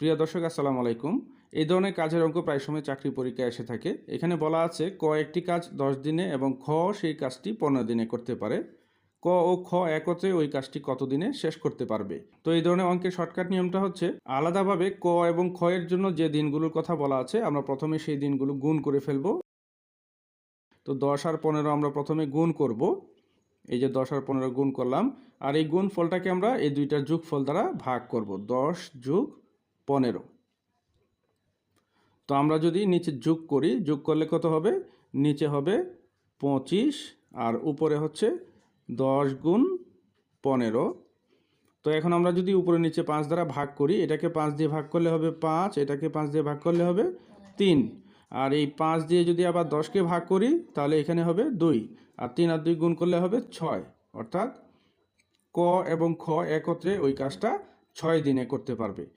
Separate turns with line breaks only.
প্রিয় দর্শক, আসসালামু আলাইকুম। এই ধরনের কাজের অঙ্ক প্রায় সময় চাকরি পরীক্ষায় এসে থাকে। এখানে বলা আছে, ক একটি কাজ দশ দিনে এবং খ সেই কাজটি পনেরো দিনে করতে পারে। ক ও খ একত্রে ওই কাজটি কত দিনে শেষ করতে পারবে? তো এই ধরনের অঙ্কের শর্টকাট নিয়মটা হচ্ছে, আলাদাভাবে ক এবং খ এর জন্য যে দিনগুলোর কথা বলা আছে, আমরা প্রথমে সেই দিনগুলো গুণ করে ফেলব। তো দশ আর পনেরো আমরা প্রথমে গুণ করব। এই যে দশ আর পনেরো গুণ করলাম, আর এই গুণ ফলটাকে আমরা এই দুইটার যোগ ফল দ্বারা ভাগ করব। দশ যোগ পনেরো। তো আমরা যদি নিচে যোগ করি, যোগ করলে কত হবে? নিচে হবে পঁচিশ আর উপরে হচ্ছে দশ গুণ পনেরো। তো এখন আমরা যদি উপরে নিচে পাঁচ দ্বারা ভাগ করি, এটাকে পাঁচ দিয়ে ভাগ করলে হবে পাঁচ, এটাকে পাঁচ দিয়ে ভাগ করলে হবে তিন। আর এই পাঁচ দিয়ে যদি আবার দশকে ভাগ করি, তাহলে এখানে হবে দুই। আর তিন আর দুই গুণ করলে হবে ছয়। অর্থাৎ ক এবং খ একত্রে ওই কাজটা ছয় দিনে করতে পারবে।